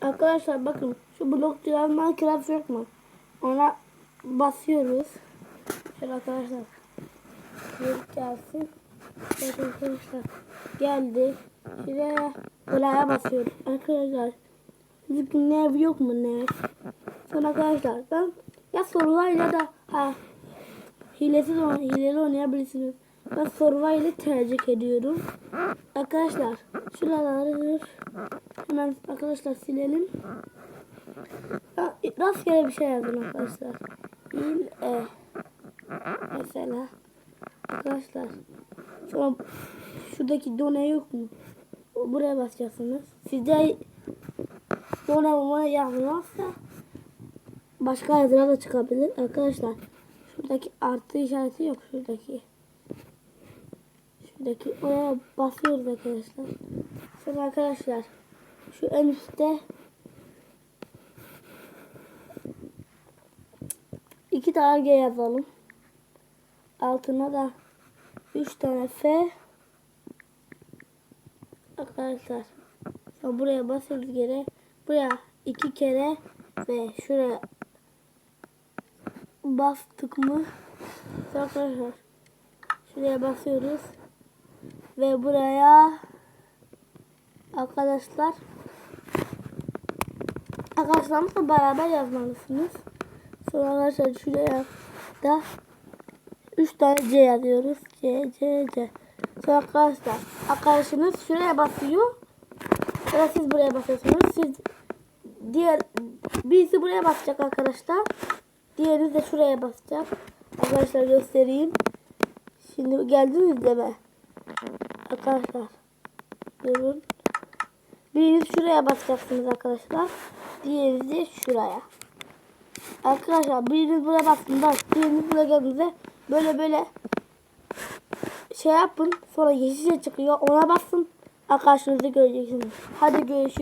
Arkadaşlar bakın şu blok diyor Minecraft yok mu? Ona basıyoruz. Şöyle arkadaşlar. Bir gelsin. Evet arkadaşlar. Geldi. Şuraya buraya basıyoruz. Arkadaşlar. Bizim nev yok mu nev? Sonra arkadaşlar ben ya Survivor'la da ha hilesi de hileli oynayabilirsiniz. Ben Survivor'ı tercih ediyorum. Arkadaşlar şuraları hemen arkadaşlar silelim. Ya, Rastgele bir şey yazın arkadaşlar. Hil e. Mesela arkadaşlar sonra şuradaki done yok mu? Buraya basacaksınız. Sizde done numara yazmazsa başka yazılar da çıkabilir. Arkadaşlar şuradaki artı işareti yok şuradaki. Şuradaki oraya basıyoruz arkadaşlar. Sonra arkadaşlar şu en üstte iki tane G yazalım. Altına da üç tane F. Arkadaşlar buraya basıyoruz geri. Buraya iki kere ve şuraya bastık mı? Arkadaşlar şuraya basıyoruz ve buraya arkadaşlar arkadaşlarımızla beraber yazmalısınız. Sonra arkadaşlar şuraya da 3 tane C yazıyoruz. C, C, C. Sonra arkadaşlar arkadaşınız şuraya basıyor. Ya siz buraya basıyorsunuz. Siz diğer birisi buraya basacak arkadaşlar. Diğeri de şuraya basacak. Arkadaşlar göstereyim. Şimdi geldiniz mi? Arkadaşlar. Durun. Biriniz şuraya basacaksınız arkadaşlar. Diğeriniz de şuraya. Arkadaşlar biriniz buraya bastığında biriniz buraya geldiğinde böyle böyle şey yapın. Sonra yeşil şey çıkıyor. Ona basın. Arkadaşlarınızı göreceksiniz. Hadi görüşürüz.